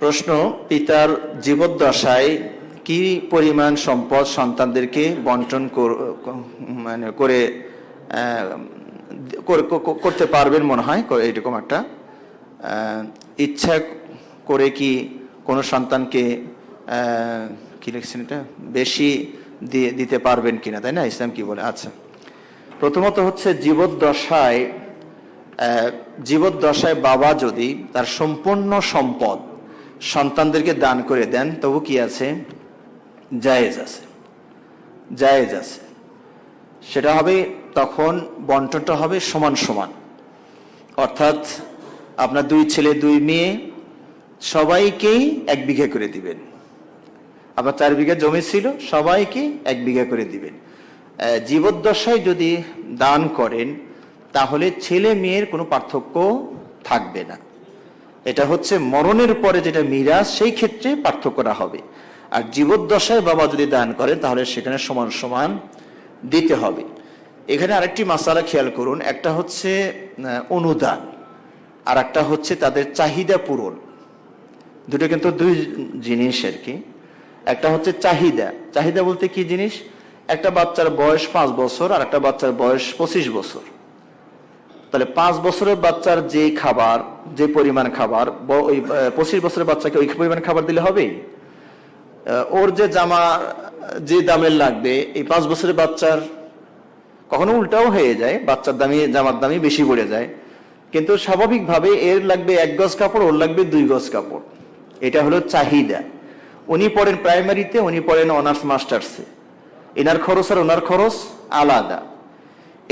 প্রশ্ন, পিতার জীবদ্দশায় কি পরিমাণ সম্পদ সন্তানদেরকে বন্টন মানে করে করতে পারবেন মনে হয়? এরকম একটা ইচ্ছা করে কি কোনো সন্তানকে কি লিখছেন এটা? বেশি দিয়ে দিতে পারবেন কিনা, তাই না? ইসলাম কি বলে? আচ্ছা। প্রথমত হচ্ছে জীবদ্দশায় জীবদ্দশায় বাবা যদি তার সম্পূর্ণ সম্পদ সন্তানদেরকে দান করে দেন, তবু কি আছে? জায়েজ আছে। জায়েজ আছে। সেটা হবে তখন বন্টনটা হবে সমান সমান। অর্থাৎ আপনার দুই ছেলে, দুই মেয়ে সবাইকেই এক বিঘা করে দিবেন। আবার চার বিঘা জমি ছিল, সবাইকে এক বিঘা করে দিবেন। জীবদ্দশায় যদি দান করেন, তাহলে ছেলে মেয়ের কোনো পার্থক্য থাকবে না। এটা হচ্ছে মরণের পরে যেটা মিরাজ, সেই ক্ষেত্রে পার্থক্য পার্থক্যটা হবে। আর জীবদ্দশায় বাবা যদি দান করেন, তাহলে সেখানে সমান সমান দিতে হবে। এখানে আরেকটি মাসালা খেয়াল করুন। একটা হচ্ছে অনুদান, আর একটা হচ্ছে তাদের চাহিদা পূরণ। দুটো কিন্তু দুই জিনিস আর কি। একটা হচ্ছে চাহিদা। চাহিদা বলতে কি জিনিস? একটা বাচ্চার বয়স পাঁচ বছর, আর একটা বাচ্চার বয়স পঁচিশ বছর। তাহলে পাঁচ বছরের বাচ্চার যে খাবার যে পরিমাণ খাবার ওই পঁচিশ বছরের বাচ্চাকে ওই পরিমাণ খাবার দিলে হবে ওর যে জামা, যে দামের লাগবে, এই পাঁচ বছরের বাচ্চার কখনো উল্টাও হয়ে যায়, বাচ্চার দামি, জামার দামি বেশি পড়ে যায়। কিন্তু স্বাভাবিকভাবে এর লাগবে এক গজ কাপড়, ওর লাগবে দুই গজ কাপড়। এটা হলো চাহিদা। উনি পড়েন প্রাইমারিতে, উনি পড়েন অনার্স মাস্টার্সে। এনার খরচ আর ওনার খরচ আলাদা।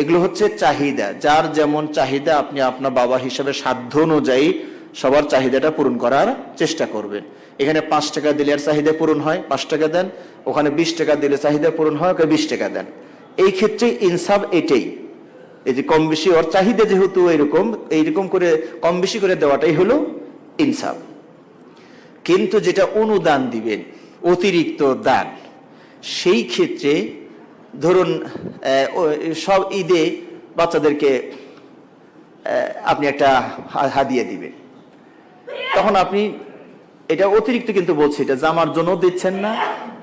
এগুলো হচ্ছে চাহিদা। যার যেমন চাহিদা আপনি আপনার বাবা হিসাবে সাধ্য অনুযায়ী সবার চাহিদাটা পূরণ করার চেষ্টা করবেন। এখানে পাঁচ টাকা দিলে আর চাহিদা পূরণ হয়, পাঁচ টাকা দেন। ওখানে বিশ টাকা দিলে চাহিদা পূরণ হয়, ওকে বিশ টাকা দেন। এই ক্ষেত্রে ইনসাফ এটাই। এই যে কম বেশি ওর চাহিদা যেহেতু এরকম, এইরকম করে কম বেশি করে দেওয়াটাই হলো ইনসাফ। কিন্তু যেটা অনুদান দিবেন, অতিরিক্ত দান, সেই ক্ষেত্রে ধরুন সব ঈদে বাচ্চাদেরকে আপনি একটা হাদিয়া দিবেন। তখন আপনি, এটা অতিরিক্ত কিন্তু বলছি, এটা জামার জন্য দিচ্ছেন না,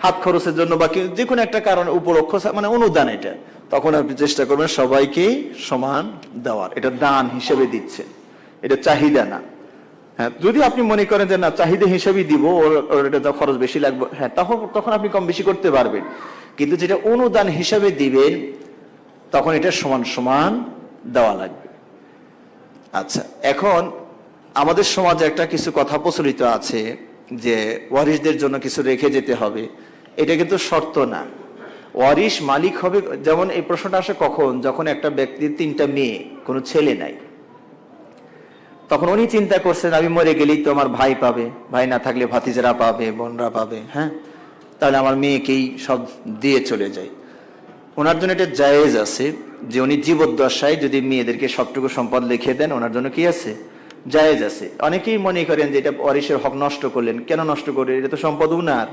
হাত খরচের জন্য বা যে কোনো একটা কারণে উপলক্ষ মানে অনুদান এটা। তখন আপনি চেষ্টা করবেন সবাইকে সমান দেওয়ার। এটা দান হিসেবে দিচ্ছেন। এটা চাহিদা না। হ্যাঁ যদি আপনি মনে করেন যে না, চাহিদা হিসেবেই দিব, ওর এটা খরচ বেশি লাগবে হ্যাঁ তখন তখন আপনি কম বেশি করতে পারবেন। কিন্তু যেটা অনুদান হিসাবে দিবেন, তখন এটা সমান সমান দেওয়া লাগবে। আচ্ছা এখন আমাদের সমাজে একটা কিছু কথা প্রচলিত আছে যে, ওয়ারিশদের জন্য কিছু রেখে যেতে হবে। এটা কিন্তু শর্ত না। ওয়ারিশ মালিক হবে, যেমন এই প্রশ্নটা আসে কখন? যখন একটা ব্যক্তির তিনটা মেয়ে, কোনো ছেলে নাই। তখন উনি চিন্তা করছেন, আমি মরে গেলেই তো আমার ভাই পাবে। ভাই না থাকলে ভাতিজারা পাবে, বোনরা পাবে হ্যাঁ? তাহলে আমার মেয়েকেই সব দিয়ে চলে যায় ওনার জন্য এটা জায়েজ আছে যে উনি জীবদ্দশায় যদি মেয়েদেরকে সবটুকু সম্পদ লিখে দেন, ওনার জন্য কি আছে? জায়েজ আছে। অনেকেই মনে করেন যে এটা ওয়ারিশের হক নষ্ট করলেন। কেন নষ্ট করলেন? এটা তো সম্পদ উনার।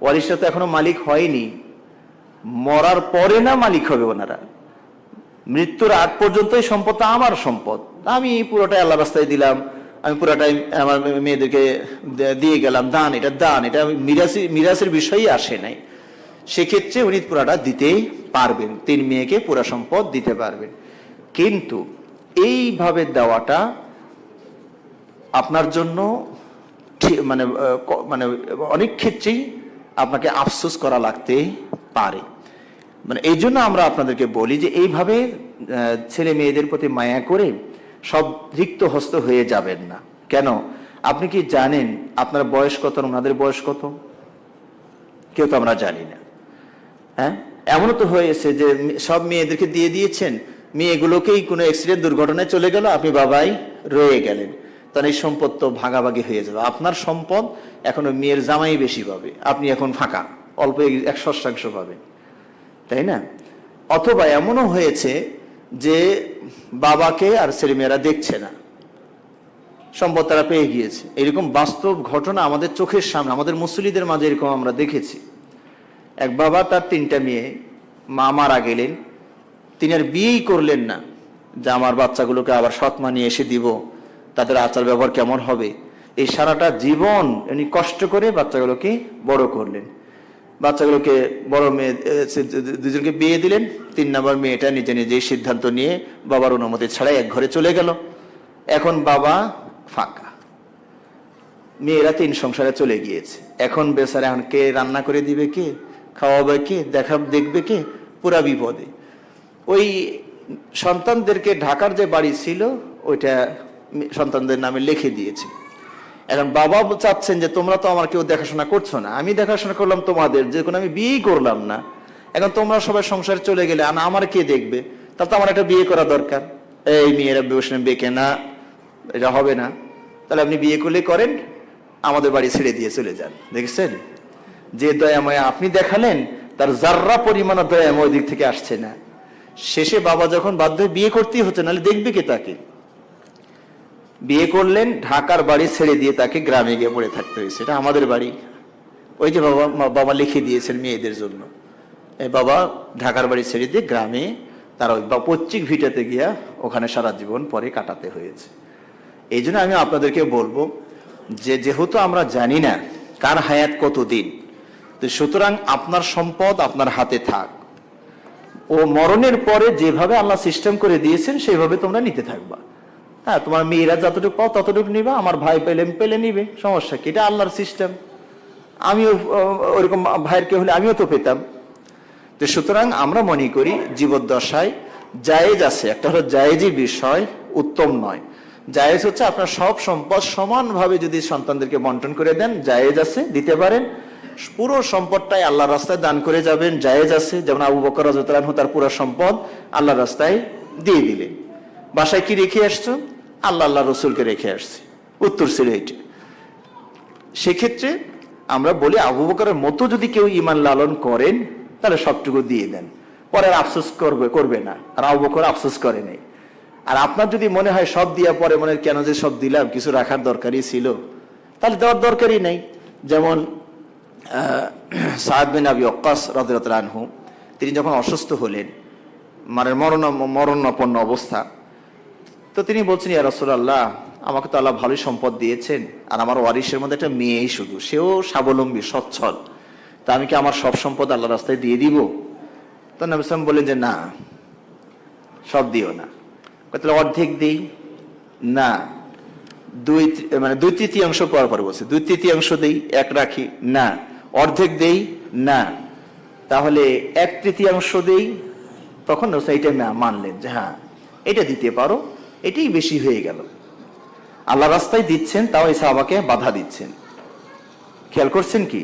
ওয়ারিশটা তো এখনও মালিক হয়নি। মরার পরে না মালিক হবে ওনারা। মৃত্যুর আগ পর্যন্তই সম্পদটা আমার সম্পদ। আমি পুরোটাই আল্লাহ রাস্তায় দিলাম, আমি পুরোটাই আমার মেয়েদেরকে দিয়ে গেলাম, দান, এটা দান, এটা মিরাসি, মিরাসের বিষয়ই আসে নাই। সেক্ষেত্রে উনি পুরাটা দিতে পারবেন, তিন মেয়েকে পুরা সম্পদ দিতে পারবেন। কিন্তু এইভাবে দেওয়াটা আপনার জন্য মানে মানে অনেক ক্ষেত্রেই আপনাকে আফসোস করা লাগতে পারে। মানে এই জন্য আমরা আপনাদেরকে বলি যে এইভাবে ছেলে মেয়েদের প্রতি মায়া করে সব রিক্ত হস্ত হয়ে যাবেন না। কেন? আপনি কি জানেন আপনার বয়স কত ওনাদের বয়স কত? কেউ তো আমরা জানি না। হ্যাঁ? এমনও তো হয়েছে যে সব মেয়েদেরকে দিয়ে দিয়েছেন। মেয়েগুলোকেই কোনো অ্যাক্সিডেন্ট দুর্ঘটনায় চলে গেল, আপনি বাবাই রয়ে গেলেন। তাহলে এই সম্পদ তো ভাগাভাগি হয়ে যাবে। আপনার সম্পদ এখন মেয়ের জামাই বেশি পাবে। আপনি এখন ফাঁকা। অল্প এক শতাংশ পাবেন। তাই না? অথবা এমনও হয়েছে যে বাবাকে আর ছেলেমেয়েরা দেখছে না। সম্পদ তারা পেয়ে গিয়েছে। এরকম বাস্তব ঘটনা আমাদের চোখের সামনে, আমাদের মুসলিদের মাঝে এরকম আমরা দেখেছি। এক বাবা তার তিনটা মেয়ে, মা মারা গেলেন। তিনি আর বিয়েই করলেন না। যে আমার বাচ্চাগুলোকে আবার সৎ মা নিয়ে এসে দিব, তাদের আচার ব্যবহার কেমন হবে? এই সারাটা জীবন উনি কষ্ট করে বাচ্চাগুলোকে বড় করলেন। বাচ্চাগুলোকে বড় মেয়ে দুজনকে বিয়ে দিলেন। তিন নম্বর মেয়েটা নিজে নিজেই সিদ্ধান্ত নিয়ে বাবার অনুমতি ছাড়াই এক ঘরে চলে গেল। এখন বাবা ফাঁকা। মেয়েরা তিন সংসারে চলে গিয়েছে। এখন বেচারা এখন কে রান্না করে দিবে কে, খাওয়াবে কে, দেখা, দেখবে কে? পুরা বিপদে। ওই সন্তানদেরকে ঢাকার যে বাড়ি ছিল, ওইটা সন্তানদের নামে লিখে দিয়েছে। এখন বাবা চাচ্ছেন যে তোমরা তো আমার কেউ দেখাশোনা করছ না। আমি দেখাশোনা করলাম তোমাদের, যে কোনো আমি বিয়েই করলাম না। এখন তোমরা সবাই সংসারে চলে গেলে আর আমার কে দেখবে? তাহলে তো আমার একটা বিয়ে করা দরকার। এই মেয়েরা বসে বেঁকে না, এটা হবে না। তাহলে আপনি বিয়ে করলে করেন, আমাদের বাড়ি ছেড়ে দিয়ে চলে যান। দেখেছেন? যে দয়াময় আপনি দেখালেন, তার জাররা পরিমাণ দয়াময় দিক থেকে আসছে না। শেষে বাবা যখন বাধ্য বিয়ে করতেই হচ্ছে, নাহলে দেখবে কে তাকে? বিয়ে করলেন, ঢাকার বাড়ি ছেড়ে দিয়ে তাকে গ্রামে গিয়ে পড়ে থাকতে হয়েছে। এটা আমাদের বাড়ি। ওই যে বাবা বাবা লিখে দিয়েছেন মেয়েদের জন্য। এই বাবা ঢাকার বাড়ি ছেড়ে দিয়ে গ্রামে তার ওই পৈতৃক ভিটাতে গিয়া ওখানে সারা জীবন পরে কাটাতে হয়েছে। এই জন্য আমি আপনাদেরকে বলব যে, যেহেতু আমরা জানি না কার হায়াত কতদিন, তো সুতরাং আপনার সম্পদ আপনার হাতে থাক। ও মরণের পরে যেভাবে আল্লাহ সিস্টেম করে দিয়েছেন, সেইভাবে তোমরা নিতে থাকবা। হ্যাঁ তোমার মেয়েরা যতটুকু পাও ততটুকু নিবা, আমার ভাই পেলে পেলে নিবে, সমস্যা কি? এটা আল্লাহর সিস্টেম আমিও ওরকম ভাইয়ের কে হলে আমিও তো পেতাম। তো সুতরাং আমরা মনে করি জীবদ্দশায় জায়েজ আছে, একটা হলো জায়েজই বিষয়, উত্তম নয়। জায়েজ হচ্ছে আপনার সব সম্পদ সমানভাবে যদি সন্তানদেরকে বন্টন করে দেন, জায়েজ আছে, দিতে পারেন। পুরো সম্পদটাই আল্লাহ রাস্তায় দান করে যাবেন, জায়েজ আছে। যেমন আবু বকর রাজতালানহু তার পুরো সম্পদ আল্লাহ রাস্তায় দিয়ে দিলেন। বাসায় কি রেখে আসছো আল্লাহ আল্লাহ রসুলকে রেখে আসছে। উত্তর ছিল এইটা। সেক্ষেত্রে আমরা বলি, আবু বকরের মতো যদি কেউ ইমান লালন করেন, তাহলে সবটুকু দিয়ে দেন। পরে আফসোস করবে করবে না। আর আবু বকর আফসোস করে নেই। আর আপনার যদি মনে হয় সব দিয়া পরে মনে কেন যে সব দিলাম, কিছু রাখার দরকারই ছিল, তাহলে দেওয়ার দরকারই নেই। যেমন সাদ আবি অক্কাস রাদিয়াল্লাহু আনহু, তিনি যখন অসুস্থ হলেন মানে মরণ মরণাপন্ন অবস্থা তো তিনি বলছেন, ইয়া রাসূলুল্লাহ, আমাকে তো আল্লাহ ভালোই সম্পদ দিয়েছেন, আর আমার ওয়ারিসের মধ্যে একটা মেয়েই শুধু। সেও স্বাবলম্বী, সচ্ছল। তা আমি কি আমার সব সম্পদ আল্লাহ রাস্তায় দিয়ে দিব? তো নবী সাল্লাম বললেন যে, না, সব দিও না। তাহলে অর্ধেক দিই? না, দুই মানে দুই তৃতীয়াংশ পর পর বলছে, দুই তৃতীয়াংশ দিই, এক রাখি। না, অর্ধেক দেই? না। তাহলে এক তৃতীয়াংশ দেই? তখন এইটা মানলেন যে হ্যাঁ এটা দিতে পারো। এটাই বেশি হয়ে গেল। আল্লাহ রাস্তায় দিচ্ছেন, তাও এই সাহাবাকে বাধা দিচ্ছেন। খেয়াল করছেন কি?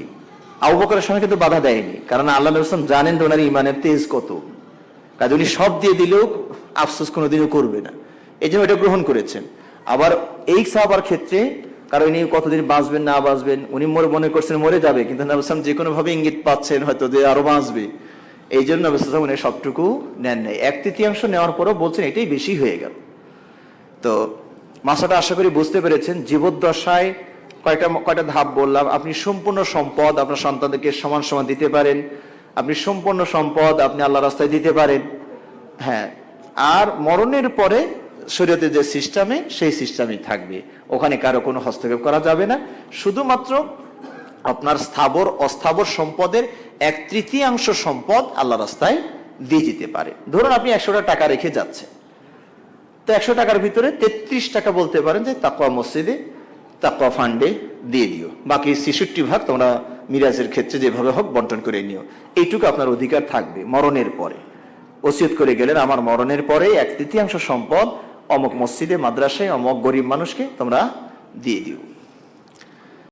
আবু বকরের সময় কিন্তু বাধা দেয়নি, কারণ আল্লাহ রসুল জানেন যে ওনার ইমানের তেজ কত। কাজে উনি সব দিয়ে দিলেও আফসোস কোনোদিনও করবে না। এই জন্য এটা গ্রহণ করেছেন। আবার এই সাহাবার ক্ষেত্রে কারণ উনি কতদিন বাঁচবেন, না বাঁচবেন, উনি মরে, মনে করছেন মরে যাবে, কিন্তু নবসাম যে কোনো ভাবে ইঙ্গিত পাচ্ছেন হয়তো যে আরও বাঁচবে। এই জন্য নবসাম উনি সবটুকু নেন নাই। এক তৃতীয়াংশ নেওয়ার পরও বলছেন এটাই বেশি হয়ে গেল। তো মাসাটা আশা করি বুঝতে পেরেছেন। জীবদ্দশায় কয়টা কয়টা ধাপ বললাম। আপনি সম্পূর্ণ সম্পদ আপনার সন্তানদেরকে সমান সমান দিতে পারেন। আপনি সম্পূর্ণ সম্পদ আপনি আল্লাহ রাস্তায় দিতে পারেন। হ্যাঁ আর মরণের পরে শরীয়তের যে সিস্টেমে, সেই সিস্টেমই থাকবে। ওখানে কারও কোনো হস্তক্ষেপ করা যাবে না। শুধুমাত্র আপনার স্থাবর, অস্থাবর সম্পদের এক তৃতীয়াংশ সম্পদ আল্লাহ রাস্তায় দিয়ে যেতে পারে। ধরুন আপনি একশোটা টাকা রেখে যাচ্ছেন। তো একশো টাকার ভিতরে তেত্রিশ টাকা বলতে পারেন যে তাকোয়া মসজিদে তাকোয়া ফান্ডে দিয়ে দিও। বাকি ছেষট্টি ভাগ তোমরা মিরাজের ক্ষেত্রে যেভাবে হোক বন্টন করে নিও। এইটুকু আপনার অধিকার থাকবে মরণের পরে। ওসিয়ত করে গেলেন, আমার মরণের পরে এক তৃতীয়াংশ সম্পদ অমক মসজিদে, মাদ্রাসায় অমক গরিব মানুষকে তোমরা দিয়ে দিও।